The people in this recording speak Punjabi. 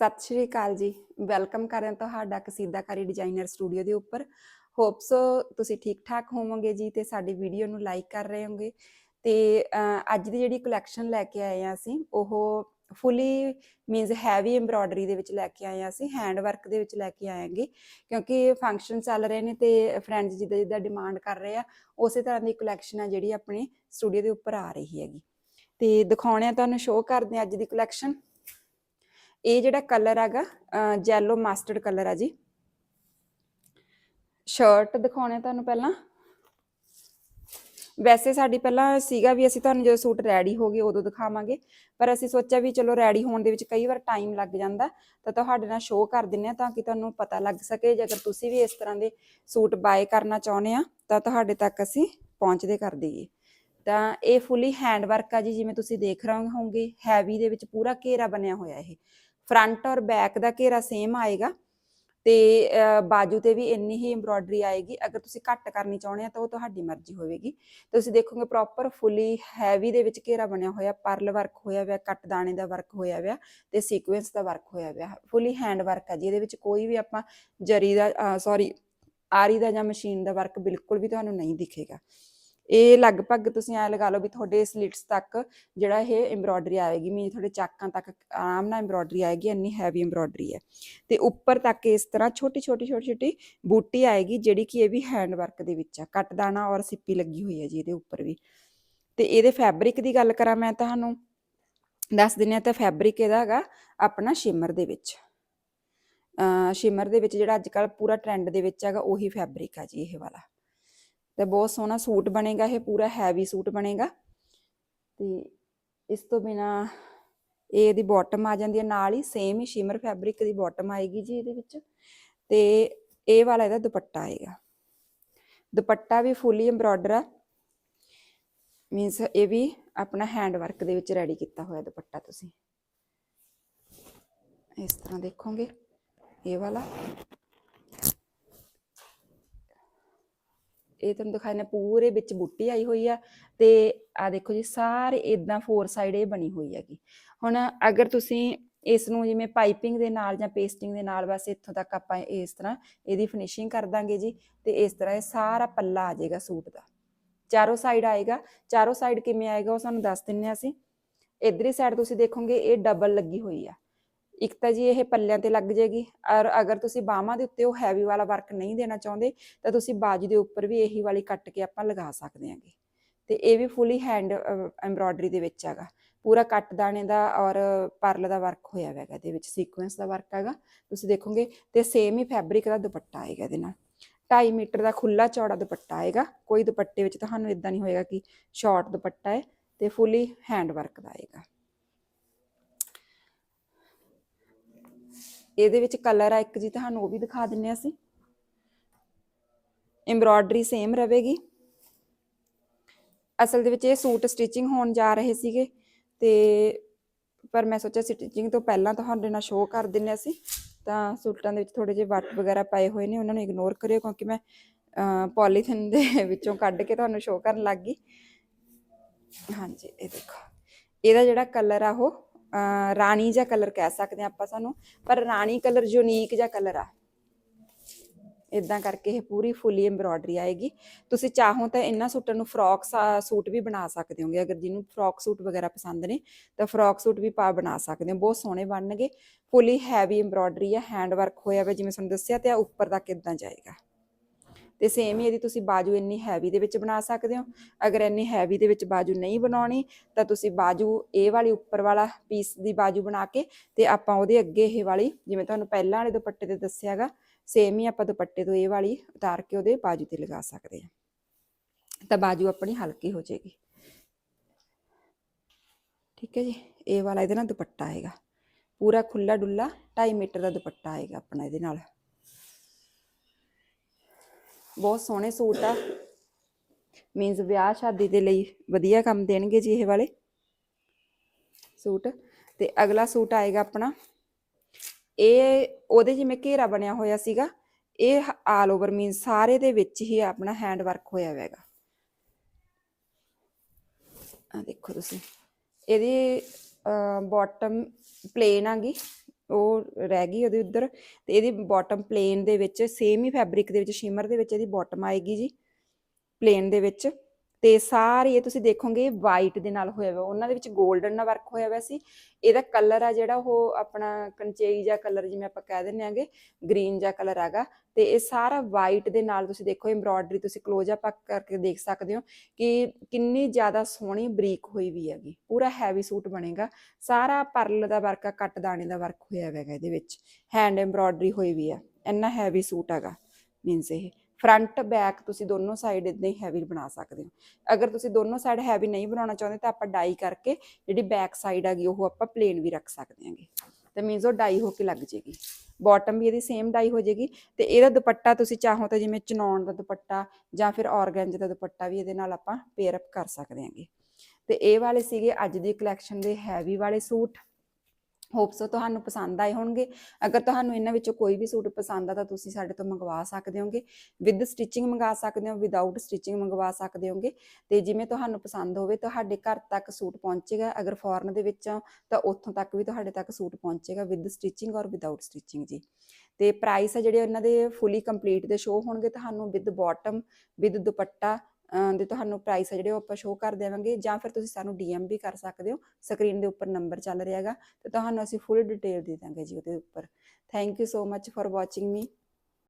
ਸਤਿ ਸ਼੍ਰੀ ਅਕਾਲ ਜੀ। ਵੈਲਕਮ ਕਰ ਕਰਨ ਤੁਹਾਡਾ ਕਸੀਦਾਕਾਰੀ ਡਿਜ਼ਾਈਨਰ ਸਟੂਡੀਓ ਦੇ ਉੱਪਰ। ਹੋਪਸ ਤੁਸੀਂ ਠੀਕ ਠਾਕ ਹੋਵੋਗੇ ਜੀ ਤੇ ਸਾਡੀ ਵੀਡੀਓ ਨੂੰ ਲਾਈਕ ਕਰ ਰਹੇ ਹੋਗੇ ਤੇ ਅੱਜ ਦੀ ਜਿਹੜੀ ਕਲੈਕਸ਼ਨ ਲੈ ਕੇ ਆਏ ਆ ਅਸੀਂ, ਉਹ ਫੁੱਲੀ ਮੀਨਸ ਹੈਵੀ ਐਮਬ੍ਰੋਇਡਰੀ ਦੇ ਵਿੱਚ ਲੈ ਕੇ ਆਏ ਆ ਅਸੀਂ ਹੈਂਡ ਵਰਕ ਦੇ ਵਿੱਚ ਲੈ ਕੇ ਆਏਗੇ ਕਿਉਂਕਿ ਫੰਕਸ਼ਨ ਚੱਲ ਰਹੇ ਨੇ ਤੇ ਫਰੈਂਡਸ ਜਿੱਦਾਂ ਜਿੱਦਾਂ ਡਿਮਾਂਡ ਕਰ ਰਹੇ ਆ, ਉਸੇ ਤਰ੍ਹਾਂ ਦੀ ਕਲੈਕਸ਼ਨ ਆ ਜਿਹੜੀ ਆਪਣੇ ਸਟੂਡੀਓ ਦੇ ਉੱਪਰ ਆ ਰਹੀ ਹੈਗੀ। ਤੇ ਦਿਖਾਉਣੇ ਆ ਤੁਹਾਨੂੰ ਸ਼ੋਅ ਕਰਦੇ ਆ ਅੱਜ ਦੀ ਕਲੈਕਸ਼ਨ ਇਹ ਜਿਹੜਾ ਕਲਰ ਹੈਗਾ ਜੈਲੋ ਮਸਟਰਡ ਕਲਰ ਆ ਜੀ। ਸ਼ਰਟ ਦਿਖਾਉਣੇ ਤੁਹਾਨੂੰ ਪਹਿਲਾਂ। ਵੈਸੇ ਸਾਡੀ ਪਹਿਲਾਂ ਸੀਗਾ ਵੀ ਅਸੀਂ ਤੁਹਾਨੂੰ ਜਦੋਂ ਸੂਟ ਰੈਡੀ ਹੋ ਗਏ ਉਦੋਂ ਦਿਖਾਵਾਂਗੇ, ਪਰ ਅਸੀਂ ਸੋਚਿਆ ਵੀ ਚਲੋ ਰੈਡੀ ਹੋਣ ਦੇ ਵਿੱਚ ਕਈ ਵਾਰ ਟਾਈਮ ਲੱਗ ਜਾਂਦਾ, ਤਾਂ ਤੁਹਾਡੇ ਨਾਲ ਸ਼ੋਅ ਕਰ ਦਿੰਨੇ ਆ ਤਾਂ ਕਿ ਤੁਹਾਨੂੰ ਪਤਾ ਲੱਗ ਸਕੇ ਜੇ ਅਗਰ ਤੁਸੀਂ ਵੀ ਇਸ ਤਰ੍ਹਾਂ ਦੇ ਸੂਟ ਬਾਏ ਕਰਨਾ ਚਾਹੁੰਦੇ ਆ ਤਾਂ ਤੁਹਾਡੇ ਤੱਕ ਅਸੀਂ ਪਹੁੰਚਦੇ ਕਰ ਦਈਏ। ਤਾਂ ਇਹ ਫੁੱਲੀ ਹੈਂਡ ਵਰਕ ਆ ਜੀ, ਜਿਵੇਂ ਤੁਸੀਂ ਦੇਖ ਰਹੇ ਹੋਵੋਗੇ ਹੈਵੀ ਦੇ ਵਿੱਚ ਪੂਰਾ ਘੇਰਾ ਬਣਿਆ ਹੋਇਆ ਇਹ। ਫਰੰਟ ਔਰ ਬੈਕ ਦਾ ਘੇਰਾ ਸੇਮ ਆਏਗਾ ਤੇ ਬਾਜੂ ਤੇ ਵੀ ਇੰਨੀ ਹੀ ਐਮਬ੍ਰੋਇਡਰੀ ਆਏਗੀ। ਅਗਰ ਤੁਸੀਂ ਘੱਟ ਕਰਨੀ ਚਾਹੁੰਦੇ ਆ ਤਾਂ ਉਹ ਤੁਹਾਡੀ ਮਰਜ਼ੀ ਹੋਵੇਗੀ। ਤੁਸੀਂ ਦੇਖੋਗੇ ਪ੍ਰੋਪਰ ਫੁੱਲੀ ਹੈਵੀ ਦੇ ਵਿੱਚ ਘੇਰਾ ਬਣਿਆ ਹੋਇਆ ਪਰਲ ਵਰਕ ਹੋਇਆ ਹੋਇਆ ਕੱਟ ਦਾਣੇ ਦਾ ਵਰਕ ਹੋਇਆ ਹੋਇਆ ਤੇ ਸੀਕੁਐਂਸ ਦਾ ਵਰਕ ਹੋਇਆ ਹੋਇਆ ਫੁੱਲੀ ਹੈਂਡ ਵਰਕ ਆ ਜੀ, ਇਹਦੇ ਵਿੱਚ ਕੋਈ ਵੀ ਆਪਾਂ ਜਰੀ ਦਾ ਸੌਰੀ ਆਰੀ ਦਾ ਜਾਂ ਮਸ਼ੀਨ ਦਾ ਵਰਕ ਬਿਲਕੁਲ ਵੀ ਤੁਹਾਨੂੰ ਨਹੀਂ ਦਿਖੇਗਾ। ਇਹ ਲਗਭਗ ਤੁਸੀਂ ਐ ਲਗਾ ਲਓ ਵੀ ਤੁਹਾਡੇ ਸਲਿਟਸ ਤੱਕ ਜਿਹੜਾ ਇਹ ਐਮਬ੍ਰੋਇਡਰੀ ਆਏਗੀ ਮੀਨ ਤੁਹਾਡੇ ਚਾਕਾਂ ਤੱਕ ਆਰਾਮ ਨਾਲ ਐਮਬ੍ਰੋਇਡਰੀ ਆਏਗੀ, ਇੰਨੀ ਹੈਵੀ ਐਮਬ੍ਰੋਇਡਰੀ ਹੈ। ਤੇ ਉੱਪਰ ਤੱਕ ਇਸ ਤਰ੍ਹਾਂ ਛੋਟੀ ਛੋਟੀ ਛੋਟੀ ਛੋਟੀ ਬੂਟੀ ਆਏਗੀ ਜਿਹੜੀ ਕਿ ਇਹ ਵੀ ਹੈਂਡ ਵਰਕ ਦੇ ਵਿੱਚ ਆ। ਕੱਟ ਔਰ ਸਿੱਪੀ ਲੱਗੀ ਹੋਈ ਹੈ ਜੀ ਇਹਦੇ ਉੱਪਰ ਵੀ। ਤੇ ਇਹਦੇ ਫੈਬਰਿਕ ਦੀ ਗੱਲ ਕਰਾਂ ਮੈਂ ਤੁਹਾਨੂੰ, ਦੱਸ ਦਿੰਨੀ ਆ ਤਾਂ ਫੈਬਰਿਕ ਇਹਦਾ ਹੈਗਾ ਆਪਣਾ ਸ਼ਿਮਰ ਦੇ ਵਿੱਚ। ਅ ਸ਼ਿਮਰ ਦੇ ਵਿੱਚ ਜਿਹੜਾ ਅੱਜ ਕੱਲ ਪੂਰਾ ਟ੍ਰੈਂਡ ਦੇ ਵਿੱਚ ਹੈਗਾ, ਉਹੀ ਫੈਬਰਿਕ ਆ ਜੀ ਇਹ ਵਾਲਾ। ਤੇ ਬਹੁਤ ਸੋਹਣਾ ਸੂਟ ਬਣੇਗਾ ਇਹ, ਪੂਰਾ ਹੈਵੀ ਸੂਟ ਬਣੇਗਾ। ਤੇ ਇਸ ਤੋਂ ਬਿਨਾ ਇਹ ਇਹਦੀ ਬਾਟਮ ਆ ਜਾਂਦੀ ਹੈ, ਨਾਲ ਹੀ ਸੇਮ ਹੀ ਸ਼ਿਮਰ ਫੈਬਰਿਕ ਦੀ ਬਾਟਮ ਆਏਗੀ ਜੀ ਇਹਦੇ ਵਿੱਚ। ਤੇ ਇਹ ਵਾਲਾ ਇਹਦਾ ਦੁਪੱਟਾ ਆਏਗਾ। ਦੁਪੱਟਾ ਵੀ ਫੁੱਲੀ ਐਮਬ੍ਰੋਇਡਰ ਆ। ਮੀਨਸ ਇਹ ਵੀ ਆਪਣਾ ਹੈਂਡ ਵਰਕ ਦੇ ਵਿੱਚ ਰੈਡੀ ਕੀਤਾ ਹੋਇਆ ਦੁਪੱਟਾ ਤੁਸੀਂ। ਇਸ ਤਰ੍ਹਾਂ ਦੇਖੋਗੇ, ਇਹ ਵਾਲਾ। ਇਹ ਤੁਹਾਨੂੰ ਦਿਖਾਇਆ ਪੂਰੇ ਵਿੱਚ ਬੂਟੀ ਆਈ ਹੋਈ ਆ ਤੇ ਆ ਦੇਖੋ ਜੀ, ਸਾਰੇ ਇਦਾਂ ਫੋਰ ਸਾਈਡ ਇਹ ਬਣੀ ਹੋਈ ਹੈਗੀ। ਹੁਣ ਅਗਰ ਤੁਸੀਂ ਇਸ ਨੂੰ ਜਿਵੇਂ ਪਾਈਪਿੰਗ ਦੇ ਨਾਲ ਜਾਂ ਪੇਸਟਿੰਗ ਦੇ ਨਾਲ ਬਸ ਇੱਥੋਂ ਤੱਕ ਆਪਾਂ ਇਸ ਤਰ੍ਹਾਂ ਇਹਦੀ ਫਿਨਿਸ਼ਿੰਗ ਕਰ ਦਾਂਗੇ ਜੀ ਤੇ ਇਸ ਤਰ੍ਹਾਂ ਇਹ ਸਾਰਾ ਪੱਲਾ ਆ ਜਾਏਗਾ ਸੂਟ ਦਾ। ਚਾਰੋਂ ਸਾਈਡ ਆਏਗਾ, ਚਾਰੋਂ ਸਾਈਡ ਕਿਵੇਂ ਆਏਗਾ ਉਹ ਸਾਨੂੰ ਦੱਸ ਦਿੰਨੇ ਆ ਅਸੀਂ। ਇਧਰਲੀ ਸਾਈਡ ਤੁਸੀਂ ਦੇਖੋਗੇ ਇਹ ਡਬਲ ਲੱਗੀ ਹੋਈ ਆ। ਇੱਕ ਤਾਂ ਜੀ ਇਹ ਪੱਲਿਆਂ ਤੇ ਲੱਗ ਜਾਏਗੀ ਔਰ ਅਗਰ ਤੁਸੀਂ ਬਾਹਾਂ ਦੇ ਉੱਤੇ ਉਹ ਹੈਵੀ ਵਾਲਾ ਵਰਕ ਨਹੀਂ ਦੇਣਾ ਚਾਹੁੰਦੇ, ਤਾਂ ਤੁਸੀਂ ਬਾਜੂ ਦੇ ਉੱਪਰ ਵੀ ਇਹੀ ਵਾਲੀ ਕੱਟ ਕੇ ਆਪਾਂ ਲਗਾ ਸਕਦੇ ਹਾਂਗੇ ਤੇ ਇਹ ਵੀ ਫੁੱਲੀ ਹੈਂਡ ਐਮਬ੍ਰੋਇਡਰੀ ਦੇ ਵਿੱਚ ਹੈਗਾ। ਪੂਰਾ ਕੱਟ ਦਾਣੇ ਦਾ ਔਰ ਪਰਲ ਦਾ ਵਰਕ ਹੋਇਆ ਹੋਇਆ ਹੈਗਾ, ਇਹਦੇ ਵਿੱਚ ਸੀਕੁਐਂਸ ਦਾ ਵਰਕ ਹੈਗਾ। ਤੁਸੀਂ ਦੇਖੋਗੇ ਤੇ ਸੇਮ ਹੀ ਫੈਬਰਿਕ ਦਾ ਦੁਪੱਟਾ ਆਏਗਾ ਇਹਦੇ ਨਾਲ। 2.5 ਮੀਟਰ ਦਾ ਖੁੱਲਾ ਚੌੜਾ ਦੁਪੱਟਾ ਆਏਗਾ। ਕੋਈ ਦੁਪੱਟੇ ਵਿੱਚ ਤੁਹਾਨੂੰ ਇਦਾਂ ਨਹੀਂ ਹੋਏਗਾ ਕਿ ਸ਼ਾਰਟ ਦੁਪੱਟਾ ਹੈ ਤੇ ਫੁੱਲੀ ਹੈਂਡ ਵਰਕ ਦਾ ਆਏਗਾ। ਇਹਦੇ ਵਿੱਚ ਕਲਰ ਆ ਇੱਕ ਜੀ, ਤੁਹਾਨੂੰ ਉਹ ਵੀ ਦਿਖਾ ਦਿੰਨੇ ਆ ਅਸੀਂ। ਐਮਬ੍ਰੋਇਡਰੀ ਸੇਮ ਰਹੇਗੀ। ਅਸਲ ਦੇ ਵਿੱਚ ਇਹ ਸੂਟ ਸਟਿਚਿੰਗ ਹੋਣ ਜਾ ਰਹੇ ਸੀਗੇ, ਤੇ ਪਰ ਮੈਂ ਸੋਚਿਆ ਸਟਿਚਿੰਗ ਤੋਂ ਪਹਿਲਾਂ ਤੁਹਾਡੇ ਨਾਲ ਸ਼ੋਅ ਕਰ ਦਿੰਨੇ ਅਸੀਂ। ਤਾਂ ਸੂਟਾਂ ਦੇ ਵਿੱਚ ਥੋੜੇ ਜਿਹੇ ਵੱਟ ਵਗੈਰਾ ਪਏ ਹੋਏ ਨੇ, ਉਹਨਾਂ ਨੂੰ ਇਗਨੋਰ ਕਰਿਓ, ਕਿਉਂਕਿ ਮੈਂ ਪੋਲੀਥਿਨ ਦੇ ਵਿੱਚੋਂ ਕੱਢ ਕੇ ਤੁਹਾਨੂੰ ਸ਼ੋਅ ਕਰਨ ਲੱਗ ਗਈ। ਹਾਂਜੀ, ਇਹ ਦੇਖੋ। ਇਹਦਾ ਜਿਹੜਾ ਕਲਰ ਆ ਉਹ ਰਾਣੀ ਜਿਹਾ ਕਲਰ ਕਹਿ ਸਕਦੇ ਆ ਆਪਾਂ ਸਾਨੂੰ, ਪਰ ਰਾਣੀ ਕਲਰ ਯੂਨੀਕ ਜਿਹਾ ਕਲਰ ਆ ਇਦਾਂ ਕਰਕੇ ਇਹ ਪੂਰੀ ਫੁੱਲੀ ਐਮਬ੍ਰੋਇਡਰੀ ਆਏਗੀ। ਤੁਸੀਂ ਚਾਹੋ ਤਾਂ ਇਹਨਾਂ ਸੂਟਾਂ ਨੂੰ ਫਰੋਕ ਸੂਟ ਵੀ ਬਣਾ ਸਕਦੇ ਹੋਗੇ। ਅਗਰ ਜਿਹਨੂੰ ਫਰੋਕ ਸੂਟ ਵਗੈਰਾ ਪਸੰਦ ਨੇ, ਤਾਂ ਫਰੋਕ ਸੂਟ ਵੀ ਪਾ ਬਣਾ ਸਕਦੇ ਹੋ। ਬਹੁਤ ਸੋਹਣੇ ਬਣਨਗੇ। ਫੁੱਲੀ ਹੈਵੀ ਐਮਬ੍ਰੋਇਡਰੀ ਆ ਹੈਂਡ ਵਰਕ ਹੋਇਆ ਹੋਇਆ ਜਿਵੇਂ ਤੁਹਾਨੂੰ ਦੱਸਿਆ ਤੇ ਆ, ਉੱਪਰ ਤੱਕ ਇਦਾਂ ਜਾਏਗਾ। ਤੇ ਸੇਮ ਹੀ ਇਹਦੀ ਤੁਸੀਂ ਬਾਜੂ ਇੰਨੀ ਹੈਵੀ ਦੇ ਵਿੱਚ ਬਣਾ ਸਕਦੇ ਹੋ। ਅਗਰ ਇੰਨੀ ਹੈਵੀ ਦੇ ਵਿੱਚ ਬਾਜੂ ਨਹੀਂ ਬਣਾਉਣੀ, ਤਾਂ ਤੁਸੀਂ ਬਾਜੂ ਇਹ ਵਾਲੀ ਉੱਪਰ ਵਾਲਾ ਪੀਸ ਦੀ ਬਾਜੂ ਬਣਾ ਕੇ ਤੇ ਆਪਾਂ ਉਹਦੇ ਅੱਗੇ ਇਹ ਵਾਲੀ, ਜਿਵੇਂ ਤੁਹਾਨੂੰ ਪਹਿਲਾਂ ਵਾਲੇ ਦੁਪੱਟੇ ਤੇ ਦੱਸਿਆਗਾ ਸੇਮ ਹੀ ਆਪਾਂ ਦੁਪੱਟੇ ਤੋਂ ਇਹ ਵਾਲੀ ਉਤਾਰ ਕੇ ਉਹਦੇ ਬਾਜੂ ਤੇ ਲਗਾ ਸਕਦੇ ਹਾਂ। ਤਾਂ ਬਾਜੂ ਆਪਣੀ ਹਲਕੀ ਹੋ ਜਾਏਗੀ। ਠੀਕ ਹੈ ਜੀ, ਇਹ ਵਾਲਾ ਇਹਦੇ ਨਾਲ ਦੁਪੱਟਾ ਆਏਗਾ। ਪੂਰਾ ਖੁੱਲਾ ਡੁੱਲਾ 2.5 ਮੀਟਰ ਦਾ ਦੁਪੱਟਾ ਆਏਗਾ ਆਪਣਾ ਇਹਦੇ ਨਾਲ। ਬਹੁਤ ਸੋਹਣੇ ਸੂਟ ਆ। ਮੀਨਸ ਵਿਆਹ ਸ਼ਾਦੀ ਦੇ ਲਈ ਵਧੀਆ ਕੰਮ ਦੇਣਗੇ ਜੀ ਇਹ ਵਾਲੇ ਸੂਟ। ਤੇ ਅਗਲਾ ਸੂਟ ਆਏਗਾ ਆਪਣਾ। ਇਹ ਉਹਦੇ ਜਿਵੇਂ ਘੇਰਾ ਬਣਿਆ ਹੋਇਆ ਸੀਗਾ, ਇਹ ਆਲ ਓਵਰ ਮੀਨ ਸਾਰੇ ਦੇ ਵਿੱਚ ਹੀ ਆਪਣਾ ਹੈਂਡ ਵਰਕ ਹੋਇਆ ਹੋਇਆ ਹੈਗਾ। ਆ ਦੇਖੋ ਤੁਸੀਂ। ਇਹਦੀ ਬਾਟਮ ਪਲੇਨ ਆਗੀ ਉਹ ਰਹਿ ਗਈ ਉਹਦੇ ਉੱਧਰ ਤੇ ਇਹਦੀ ਬਾਟਮ ਪਲੇਨ ਦੇ ਵਿੱਚ ਸੇਮ ਹੀ ਫੈਬਰਿਕ ਦੇ ਵਿੱਚ ਸ਼ਿਮਰ ਦੇ ਵਿੱਚ ਇਹਦੀ ਬਾਟਮ ਆਏਗੀ ਜੀ ਪਲੇਨ ਦੇ ਵਿੱਚ। ਤੇ ਸਾਰੇ ਇਹ ਤੁਸੀਂ ਦੇਖੋਗੇ ਵਾਈਟ ਦੇ ਨਾਲ ਹੋਇਆ ਹੋਇਆ ਉਹਨਾਂ ਦੇ ਵਿੱਚ 골ਡਨ ਨਾਲ ਵਰਕ ਹੋਇਆ ਹੋਇਆ ਸੀ। ਇਹਦਾ ਕਲਰ ਆ ਜਿਹੜਾ ਉਹ ਆਪਣਾ ਕੰਚੇਈ ਜਾਂ ਕਲਰ ਜਿਵੇਂ ਆਪਾਂ ਕਹਿ ਦਿੰਨੇ ਆਗੇ ਗ੍ਰੀਨ ਜਾਂ ਕਲਰ ਆਗਾ ਤੇ ਇਹ ਸਾਰਾ ਵਾਈਟ ਦੇ ਨਾਲ ਤੁਸੀਂ ਦੇਖੋ ਐਮਬ੍ਰੋਇਡਰੀ ਤੁਸੀਂ ক্লোਜ਼ ਅਪ ਕਰਕੇ ਦੇਖ ਸਕਦੇ ਹੋ ਕਿ ਕਿੰਨੀ ਜ਼ਿਆਦਾ ਸੋਹਣੀ ਬਰੀਕ ਹੋਈ ਵੀ ਹੈਗੀ। ਪੂਰਾ ਹੈਵੀ ਸੂਟ ਬਣੇਗਾ। ਸਾਰਾ ਪਰਲ ਦਾ ਵਰਕ ਆ ਕੱਟ ਦਾਣੇ ਦਾ ਵਰਕ ਹੋਇਆ ਹੋਇਆ ਹੈਗਾ ਇਹਦੇ ਵਿੱਚ। ਹੈਂਡ ਐਮਬ੍ਰੋਇਡਰੀ ਹੋਈ ਵੀ ਆ। ਇੰਨਾ ਹੈਵੀ ਸੂਟ ਹੈਗਾ। ਮੀਨਸ ਇਹ। ਫਰੰਟ ਬੈਕ ਤੁਸੀਂ ਦੋਨੋਂ ਸਾਈਡ ਇਦਾਂ ਹੀ ਹੈਵੀ ਬਣਾ ਸਕਦੇ ਹੋ। ਅਗਰ ਤੁਸੀਂ ਦੋਨੋਂ ਸਾਈਡ ਹੈਵੀ ਨਹੀਂ ਬਣਾਉਣਾ ਚਾਹੁੰਦੇ ਤਾਂ ਆਪਾਂ ਡਾਈ ਕਰਕੇ ਜਿਹੜੀ ਬੈਕ ਸਾਈਡ ਹੈਗੀ ਉਹ ਆਪਾਂ ਪਲੇਨ ਵੀ ਰੱਖ ਸਕਦੇ ਹਾਂਗੇ। ਤੇ ਮੀਨਸ ਉਹ ਡਾਈ ਹੋ ਕੇ ਲੱਗ ਜੇਗੀ। ਬਾਟਮ ਵੀ ਇਹਦੀ ਸੇਮ ਡਾਈ ਹੋ ਜੇਗੀ ਤੇ ਇਹਦਾ ਦੁਪੱਟਾ ਤੁਸੀਂ ਚਾਹੋ ਤਾਂ ਜਿਵੇਂ ਚਨੌਨ ਦਾ ਦੁਪੱਟਾ ਜਾਂ ਫਿਰ ਔਰਗੈਂਜ ਦਾ ਦੁਪੱਟਾ ਵੀ ਇਹਦੇ ਨਾਲ ਆਪਾਂ ਪੇਅਰ ਅਪ ਕਰ ਸਕਦੇ ਹਾਂਗੇ। ਤੇ ਇਹ ਵਾਲੇ ਸੀਗੇ ਅੱਜ ਦੀ ਕਲੈਕਸ਼ਨ ਦੇ ਹੈਵੀ ਵਾਲੇ ਸੂਟ। ਹੋਪ ਸੋ ਤੁਹਾਨੂੰ ਪਸੰਦ ਆਏ ਹੋਣਗੇ। ਅਗਰ ਤੁਹਾਨੂੰ ਇਹਨਾਂ ਵਿੱਚੋਂ ਕੋਈ ਵੀ ਸੂਟ ਪਸੰਦ ਆ ਤਾਂ ਤੁਸੀਂ ਸਾਡੇ ਤੋਂ ਮੰਗਵਾ ਸਕਦੇ ਹੋਗੇ। ਵਿਦ ਸਟਿਚਿੰਗ ਮੰਗਾ ਸਕਦੇ ਹੋ ਵਿਦਆਊਟ ਸਟਿਚਿੰਗ ਮੰਗਵਾ ਸਕਦੇ ਹੋਗੇ। ਤੇ ਜਿਵੇਂ ਤੁਹਾਨੂੰ ਪਸੰਦ ਹੋਵੇ, ਤੁਹਾਡੇ ਘਰ ਤੱਕ ਸੂਟ ਪਹੁੰਚੇਗਾ। ਅਗਰ ਫੋਰਨ ਦੇ ਵਿੱਚ ਆ ਤਾਂ ਉੱਥੋਂ ਤੱਕ ਵੀ ਤੁਹਾਡੇ ਤੱਕ ਸੂਟ ਪਹੁੰਚੇਗਾ ਵਿਦ ਸਟਿਚਿੰਗ ਔਰ ਵਿਦਆਊਟ ਸਟਿਚਿੰਗ ਜੀ। ਤੇ ਪ੍ਰਾਈਸ ਆ ਜਿਹੜੇ ਇਹਨਾਂ ਦੇ ਫੁੱਲੀ ਕੰਪਲੀਟ ਦੇ ਸ਼ੋ ਹੋਣਗੇ, ਤੁਹਾਨੂੰ ਵਿਦ ਬਾਟਮ ਵਿਦ ਦੁਪੱਟਾ ਦੇ ਤੁਹਾਨੂੰ ਪ੍ਰਾਈਸ ਆ ਜਿਹੜੇ ਉਹ ਆਪਾਂ ਸ਼ੋ ਕਰ ਦੇਵਾਂਗੇ ਜਾਂ ਫਿਰ ਤੁਸੀਂ ਸਾਨੂੰ ਡੀਐਮ ਵੀ ਕਰ ਸਕਦੇ ਹੋ। ਸਕਰੀਨ ਦੇ ਉੱਪਰ ਨੰਬਰ ਚੱਲ ਰਿਹਾ ਹੈਗਾ ਤੇ ਤੁਹਾਨੂੰ ਅਸੀਂ ਫੁੱਲ ਡਿਟੇਲ ਦੇ ਦਾਂਗੇ ਜੀ ਉਹਦੇ ਉੱਪਰ। Thank you so much for watching me